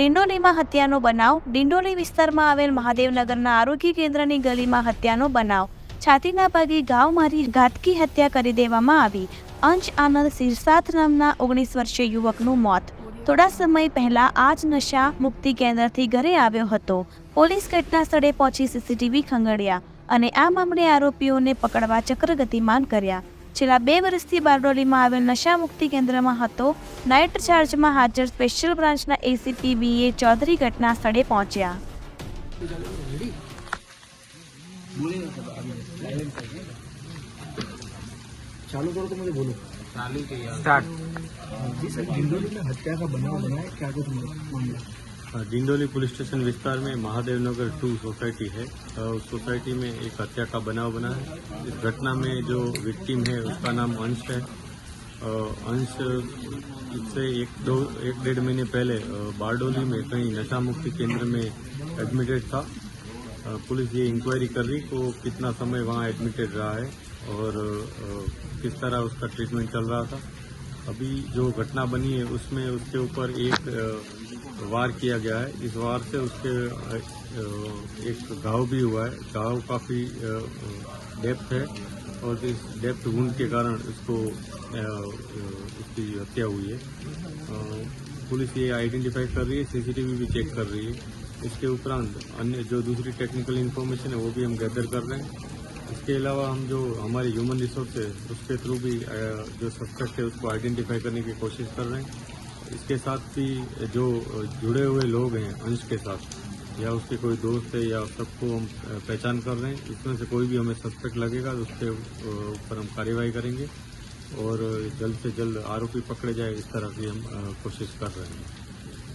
ડિંડોલીમાં હત્યાનો બનાવ. ડિંડોલી વિસ્તારમાં આવેલ મહાદેવનગરના આરોગ્ય કેન્દ્રની ગલીમાં હત્યાનો બનાવ. છાતીના ભાગે ઘાવ મારી ઘાતકી હત્યા કરી દેવામાં આવી. અંશ આનંદ સિરસાથ નામના ઓગણીસ વર્ષીય યુવકનું મોત. થોડા સમય પહેલા આ જ નશા મુક્તિ કેન્દ્રથી ઘરે આવ્યો હતો. પોલીસ ઘટના સ્થળે પહોંચી સીસીટીવી ખંગડ્યા અને આ મામલે આરોપીઓને પકડવા ચક્ર ગતિમાન કર્યા. છેલ્લા બે વર્ષથી બારડોલીમાં આવેલ નશા મુક્તિ કેન્દ્રમાં હતો નાઇટ ચાર્જમાં હાજર સ્પેશિયલ બ્રાન્ચના એસીપી બી એ ચૌધરી ઘટના સ્થળે પહોંચ્યા चालू करो तो मुझे बोलो चालू किया स्टार्ट जी सर डिंडोली में हत्या का बनाव बना है क्या कुछ मामला हाँ, डिंडोली पुलिस स्टेशन विस्तार में महादेव नगर टू सोसाइटी है। उस सोसाइटी में एक हत्या का बनाव बना है। इस घटना में जो विक्टिम है, उसका नाम अंश है। अंश, इससे एक दो, एक डेढ़ महीने पहले बारडोली में कहीं नशा मुक्ति केंद्र में एडमिटेड था। पुलिस ये इंक्वायरी कर रही को कितना समय वहाँ एडमिटेड रहा है और किस तरह उसका ट्रीटमेंट चल रहा था। अभी जो घटना बनी है, उसमें उसके ऊपर एक वार किया गया है। इस वार से उसके एक घाव भी हुआ है। घाव काफ़ी डेप्थ है और इस डेप्थ वुंड के कारण इसको अ, उसकी हत्या हुई है। पुलिस ये आइडेंटिफाई कर रही है सीसीटीवी भी चेक कर रही है। इसके उपरांत अन्य जो दूसरी टेक्निकल इन्फॉर्मेशन है वो भी हम गैदर कर रहे हैं। इसके अलावा हम जो हमारे ह्यूमन रिसोर्स है उसके थ्रू भी जो सस्पेक्ट है उसको आइडेंटिफाई करने की कोशिश कर रहे हैं। इसके साथ भी जो, जुड़े हुए लोग हैं अंश के साथ, या उसके कोई दोस्त है, या सबको हम पहचान कर रहे हैं, इसमें से कोई भी हमें सस्पेक्ट लगेगा तो उसके ऊपर हम कार्रवाई करेंगे और जल्द से जल्द आरोपी पकड़े जाए, इस तरह की हम कोशिश कर रहे हैं।